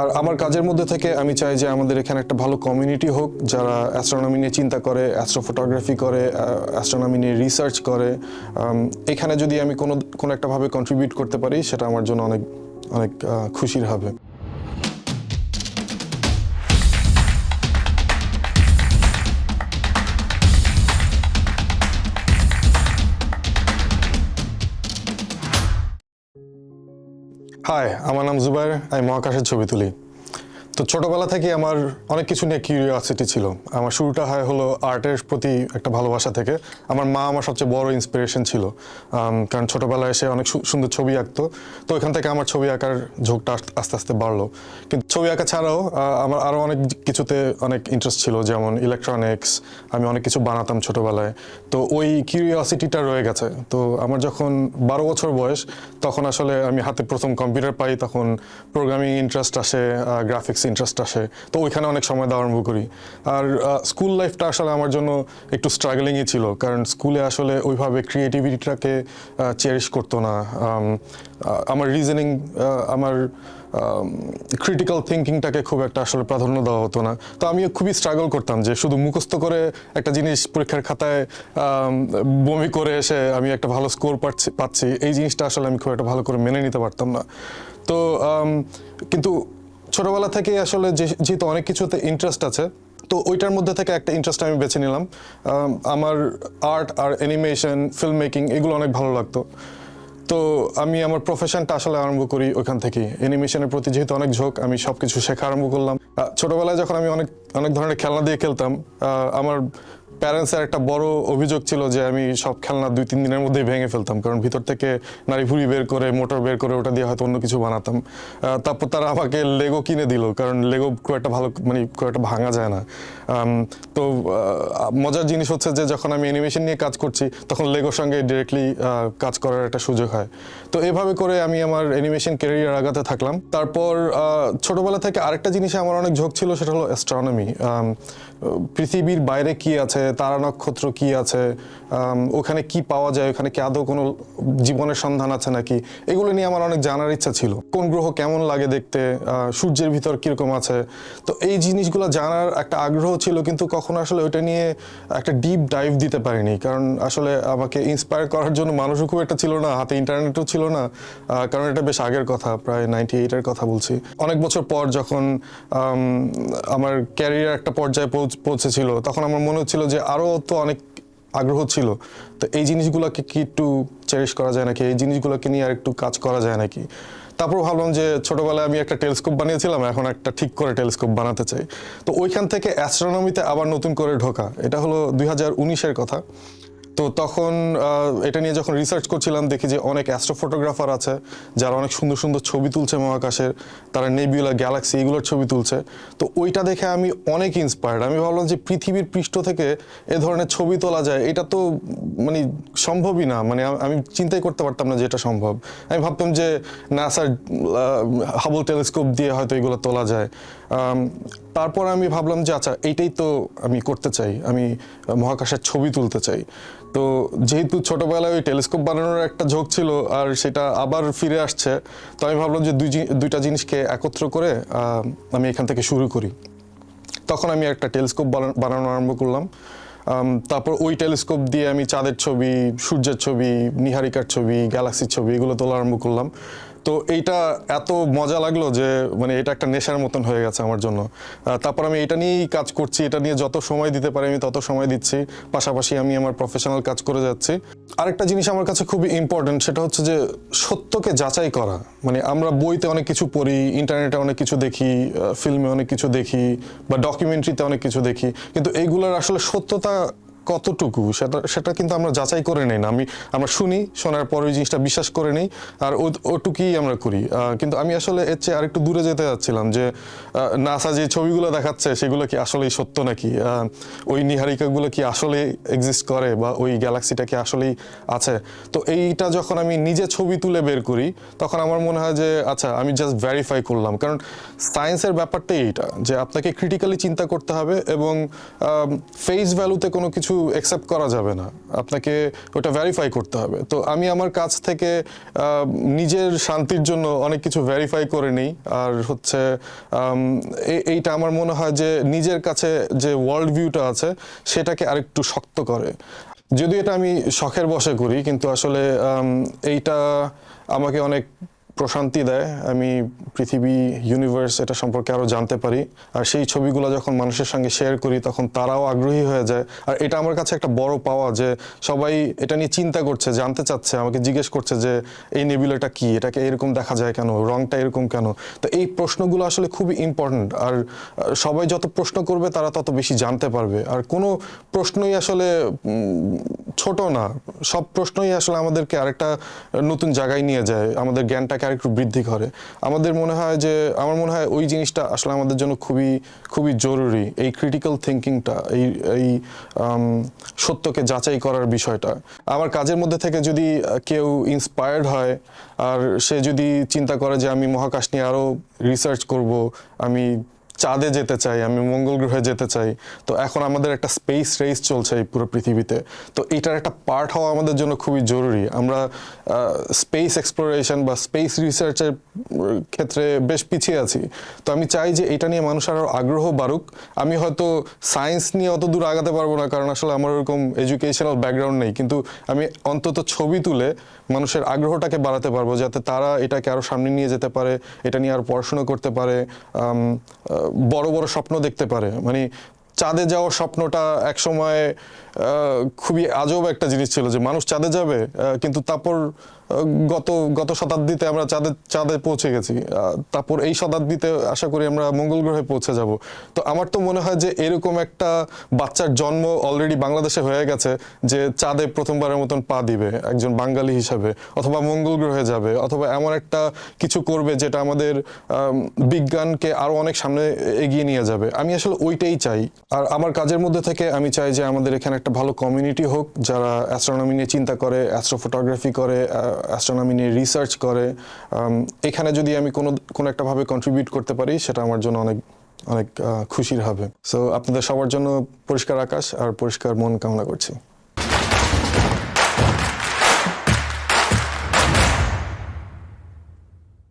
আর আমার কাজের মধ্যে থেকে আমি চাই যে আমাদের এখানে একটা ভালো কমিউনিটি হোক, যারা অ্যাস্ট্রোনমি নিয়ে চিন্তা করে অ্যাস্ট্রোফোটোগ্রাফি করে অ্যাস্ট্রোনমি নিয়ে রিসার্চ করে এখানে যদি আমি কোনো কোনো একটাভাবে কন্ট্রিবিউট করতে পারি, সেটা আমার জন্য অনেক অনেক খুশির হবে। হাই আমার নাম জুবাইর আমি মহাকাশের ছবি তুলি। তো ছোটবেলা থেকে আমার অনেক কিছু নিয়ে কিউরিয়াসিটি ছিল। আমার শুরুটা হয় হলো আর্টের প্রতি একটা ভালোবাসা থেকে। আমার মা আমার সবচেয়ে বড় ইন্সপিরেশন ছিল। কারণ ছোটবেলায় এসে অনেক সুন্দর ছবি আঁকতো। তো ওইখান থেকে আমার ছবি আঁকার ঝোঁকটা আস্তে আস্তে বাড়লো। কিন্তু ছবি আঁকা ছাড়াও আমার আরও অনেক কিছুতে অনেক ইন্টারেস্ট ছিল, যেমন ইলেকট্রনিক্স আমি অনেক কিছু বানাতাম ছোটবেলায়। তো ওই কিউরিয়াসিটিটা রয়ে গেছে। তো আমার যখন বারো বছর বয়স, তখন আসলে আমি হাতে প্রথম কম্পিউটার পাই, তখন প্রোগ্রামিং ইন্টারেস্ট আসে গ্রাফিক্স ইন্টারেস্ট আসে, তো ওইখানে অনেক সময় দেওয়া আরম্ভ করি। আর স্কুল লাইফটা আসলে আমার জন্য একটু স্ট্রাগলিংই ছিল, কারণ স্কুলে আসলে ওইভাবে ক্রিয়েটিভিটিটাকে চেরিশ করতো না। আমার রিজনিং আমার ক্রিটিক্যাল থিঙ্কিংটাকে খুব একটা আসলে প্রাধান্য দেওয়া হতো না। তো আমি খুবই স্ট্রাগল করতাম যে শুধু মুখস্থ করে একটা জিনিস পরীক্ষার খাতায় বমি করে এসে আমি একটা ভালো স্কোর পাচ্ছি পাচ্ছি, এই জিনিসটা আসলে আমি খুব একটা ভালো করে মেনে নিতে পারতাম না। তো কিন্তু ছোটবেলা থেকে আসলে যেহেতু অনেক কিছুতে ইন্টারেস্ট আছে, তো ওইটার মধ্যে থেকে একটা ইন্টারেস্ট আমি বেছে নিলাম। আমার আর্ট আর অ্যানিমেশন ফিল্ম মেকিং এগুলো অনেক ভালো লাগতো। তো আমি আমার প্রফেশনটা আসলে আরম্ভ করি ওইখান থেকে অ্যানিমেশনের প্রতি যেহেতু অনেক ঝোঁক, আমি সব কিছু শেখা আরম্ভ করলাম। ছোটবেলায় যখন আমি অনেক অনেক ধরনের খেলনা দিয়ে খেলতাম আমার প্যারেন্টসের একটা বড় অভিযোগ ছিল যে আমি সব খেলনা দুই, তিন দিনের মধ্যেই ভেঙে ফেলতাম, কারণ ভিতর থেকে নারী ভুড়ি বের করে, মোটর বের করে ওটা দিয়ে হয়তো অন্য কিছু বানাতাম। তারপর তারা আমাকে লেগো কিনে দিল, কারণ লেগো খুব একটা ভালো মানে খুব একটা ভাঙা যায় না। তো মজার জিনিস হচ্ছে যে যখন আমি অ্যানিমেশন নিয়ে কাজ করছি, তখন লেগোর সঙ্গে ডিরেক্টলি কাজ করার একটা সুযোগ হয়। তো এভাবে করে আমি আমার অ্যানিমেশন ক্যারিয়ার আগাতে থাকলাম। তারপর ছোটবেলা থেকে আরেকটা জিনিসে আমার অনেক ঝোঁক ছিল, সেটা হলো অ্যাস্ট্রোনমি পৃথিবীর বাইরে কি আছে, তারা নক্ষত্র কি আছে ওখানে কি পাওয়া যায়, ওখানে কি আদৌ কোনো জীবনের সন্ধান আছে নাকি, এগুলো নিয়ে আমার অনেক জানার ইচ্ছা ছিল। কোন গ্রহ কেমন লাগে দেখতে সূর্যের ভিতর কীরকম আছে, তো এই জিনিসগুলো জানার একটা আগ্রহ ছিল, কিন্তু কখনো আসলে ওইটা নিয়ে একটা ডিপ ডাইভ দিতে পারিনি, কারণ আসলে আমাকে ইন্সপায়ার করার জন্য মানুষও খুব একটা ছিল না, হাতে ইন্টারনেটও ছিল না কারণ এটা বেশ আগের কথা, প্রায় নাইনটি এইটের কথা বলছি। অনেক বছর পর যখন আমার ক্যারিয়ার একটা পর্যায়ে পৌঁছ- পৌঁছেছিল। তখন আমার মনে হচ্ছিল যে আরও তো অনেক আগ্রহ ছিল। তো এই জিনিসগুলোকে কি একটু চেরিশ করা যায় নাকি? এই জিনিসগুলোকে নিয়ে আর একটু কাজ করা যায় নাকি? তারপর ভাবলাম যে ছোটবেলায় আমি একটা টেলিস্কোপ বানিয়েছিলাম, এখন একটা ঠিক করে টেলিস্কোপ বানাতে চাই। তো ওইখান থেকে অ্যাস্ট্রোনমিতে আবার নতুন করে ঢোকা। এটা হলো দুই হাজার উনিশের কথা। তো তখন এটা নিয়ে যখন রিসার্চ করছিলাম, দেখি যে অনেক অ্যাস্ট্রোফটোগ্রাফার আছে, যারা অনেক সুন্দর সুন্দর ছবি তুলছে মহাকাশের, তারা নেবিউলা গ্যালাক্সি এগুলোর ছবি তুলছে। তো ওইটা দেখে আমি অনেক ইন্সপায়ার্ড আমি ভাবলাম যে পৃথিবীর পৃষ্ঠ থেকে এ ধরনের ছবি তোলা যায়, এটা তো মানে সম্ভবই না। মানে আমি চিন্তাই করতে পারতাম না যে এটা সম্ভব। আমি ভাবতাম যে নাসার হাবল টেলিস্কোপ দিয়ে হয়তো এগুলো তোলা যায়। তারপর আমি ভাবলাম যে আচ্ছা এইটাই তো আমি করতে চাই। আমি মহাকাশের ছবি তুলতে চাই। তো যেহেতু ছোটবেলায় ওই টেলিস্কোপ বানানোর একটা ঝোঁক ছিল আর সেটা আবার ফিরে আসছে, তো আমি ভাবলাম যে দুই দুইটা জিনিসকে একত্র করে আমি এখান থেকে শুরু করি। তখন আমি একটা টেলিস্কোপ বানানো আরম্ভ করলাম। তারপর ওই টেলিস্কোপ দিয়ে আমি চাঁদের ছবি, সূর্যের ছবি, নিহারিকার ছবি, গ্যালাক্সির ছবি এগুলো তোলা আরম্ভ করলাম। তো এইটা এত মজা লাগল যে মানে এটা একটা নেশার মতন হয়ে গেছে আমার জন্য। তারপর আমি এটা নিয়েই কাজ করছি, এটা নিয়ে যত সময় দিতে পারি আমি তত সময় দিচ্ছি। পাশাপাশি আমি আমার প্রফেশনাল কাজ করে যাচ্ছি। আরেকটা জিনিস আমার কাছে খুবই ইম্পর্টেন্ট সেটা হচ্ছে যে সত্যকে যাচাই করা। মানে আমরা বইতে অনেক কিছু পড়ি ইন্টারনেটে অনেক কিছু দেখি ফিল্মে অনেক কিছু দেখি, বা ডকুমেন্টারিতে অনেক কিছু দেখি। কিন্তু এইগুলোর আসলে সত্যতা কতটুকু? সেটা সেটা কিন্তু আমরা যাচাই করে নেই না। আমি, আমরা শুনি, শোনার পর ওই জিনিসটা বিশ্বাস করে নেই, আর ওটুকুই আমরা করি। কিন্তু আমি আসলে এর চেয়ে আরেকটু দূরে যেতে যাচ্ছিলাম যে নাসা যে ছবিগুলো দেখাচ্ছে, সেগুলো কি আসলেই সত্য নাকি? ওই নিহারিকাগুলো কি আসলে এক্সিস্ট করে, বা ওই গ্যালাক্সিটা কি আসলেই আছে? তো এইটা যখন আমি নিজে ছবি তুলে বের করি, তখন আমার মনে হয় যে আচ্ছা আমি জাস্ট ভেরিফাই করলাম। কারণ সায়েন্সের ব্যাপারটাই এইটা, যে আপনাকে ক্রিটিক্যালি চিন্তা করতে হবে এবং ফেস ভ্যালুতে কোনো কিছু কিছু অ্যাকসেপ্ট করা যাবে না। আপনাকে ওটা ভেরিফাই করতে হবে। তো আমি আমার কাছ থেকে নিজের শান্তির জন্য অনেক কিছু ভেরিফাই করে নিই। আর হচ্ছে এইটা আমার মনে হয় যে নিজের কাছে যে ওয়ার্ল্ড ভিউটা আছে, সেটাকে আরেকটু শক্ত করে। যদি এটা আমি শখের বসে করি, কিন্তু আসলে এইটা আমাকে অনেক প্রশান্তি দেয়। আমি পৃথিবী ইউনিভার্স এটা সম্পর্কে আরও জানতে পারি। আর সেই ছবিগুলো যখন মানুষের সঙ্গে শেয়ার করি, তখন তারাও আগ্রহী হয়ে যায়। আর এটা আমার কাছে একটা বড় পাওয়া যে সবাই এটা নিয়ে চিন্তা করছে, জানতে চাচ্ছে, আমাকে জিজ্ঞেস করছে যে, এই নেবিলাটা কি? এটাকে এরকম দেখা যায় কেন? রংটা এরকম কেন? তো এই প্রশ্নগুলো আসলে খুবই ইম্পর্ট্যান্ট আর সবাই যত প্রশ্ন করবে, তারা তত বেশি জানতে পারবে। আর কোনো প্রশ্নই আসলে ছোট না। সব প্রশ্নই আসলে আমাদেরকে আরেকটা নতুন জায়গায় নিয়ে যায়। আমাদের জ্ঞানটাকে আরেকটু বৃদ্ধি করে। আমাদের মনে হয় যে, আমার মনে হয় ওই জিনিসটা আসলে আমাদের জন্য খুবই খুবই জরুরি। এই ক্রিটিক্যাল থিঙ্কিংটা এই এই সত্যকে যাচাই করার বিষয়টা। আমার কাজের মধ্যে থেকে যদি কেউ ইন্সপায়ার্ড হয়, আর সে যদি চিন্তা করে যে, আমি মহাকাশ নিয়ে আরও রিসার্চ করব, আমি চাঁদে যেতে চাই, আমি মঙ্গল গ্রহে যেতে চাই। তো এখন আমাদের একটা স্পেস রেস চলছে এই পুরো পৃথিবীতে। তো এটার একটা পার্ট হওয়া আমাদের জন্য খুবই জরুরি। আমরা স্পেস এক্সপ্লোরেশন বা স্পেস রিসার্চের ক্ষেত্রে বেশ পিছিয়ে আছি। তো আমি চাই যে এটা নিয়ে মানুষ আরও আগ্রহ বাড়ুক। আমি হয়তো সায়েন্স নিয়ে অত দূর আগাতে পারব না, কারণ আসলে আমার ওরকম এডুকেশনাল ব্যাকগ্রাউন্ড নেই। কিন্তু আমি অন্তত ছবি তুলে মানুষের আগ্রহটাকে বাড়াতে পারব, যাতে তারা এটাকে আরও সামনে নিয়ে যেতে পারে, এটা নিয়ে আরও পড়াশোনা করতে পারে। বড় বড় স্বপ্ন দেখতে পারে। মানে চাঁদে যাওয়ার স্বপ্নটা এক সময় খুবই আজব একটা জিনিস ছিল যে মানুষ চাঁদে যাবে কিন্তু তারপর গত গত শতাব্দীতে আমরা চাঁদে চাঁদে পৌঁছে গেছি। তারপর এই শতাব্দীতে আশা করি আমরা মঙ্গল গ্রহে পৌঁছে যাব। তো আমার তো মনে হয় যে এরকম একটা বাচ্চার জন্ম অলরেডি বাংলাদেশে হয়ে গেছে যে চাঁদে প্রথমবারের মতন পা দিবে একজন বাঙালি হিসাবে, অথবা মঙ্গল গ্রহে যাবে, অথবা এমন একটা কিছু করবে যেটা আমাদের বিজ্ঞানকে আরও অনেক সামনে এগিয়ে নিয়ে যাবে। আমি আসলে ওইটাই চাই। আর আমার কাজের মধ্যে থেকে আমি চাই যে আমাদের এখানে একটা ভালো কমিউনিটি হোক, যারা অ্যাস্ট্রোনমি নিয়ে চিন্তা করে অ্যাস্ট্রোফটোগ্রাফি করে অ্যাস্ট্রোনমি নিয়ে রিসার্চ করে এখানে যদি আমি কোনো কোনো একটাভাবে কন্ট্রিবিউট করতে পারি, সেটা আমার জন্য অনেক অনেক খুশির হবে। সো আপনাদের সবার জন্য পরিষ্কার আকাশ আর পরিষ্কার মন কামনা করছি।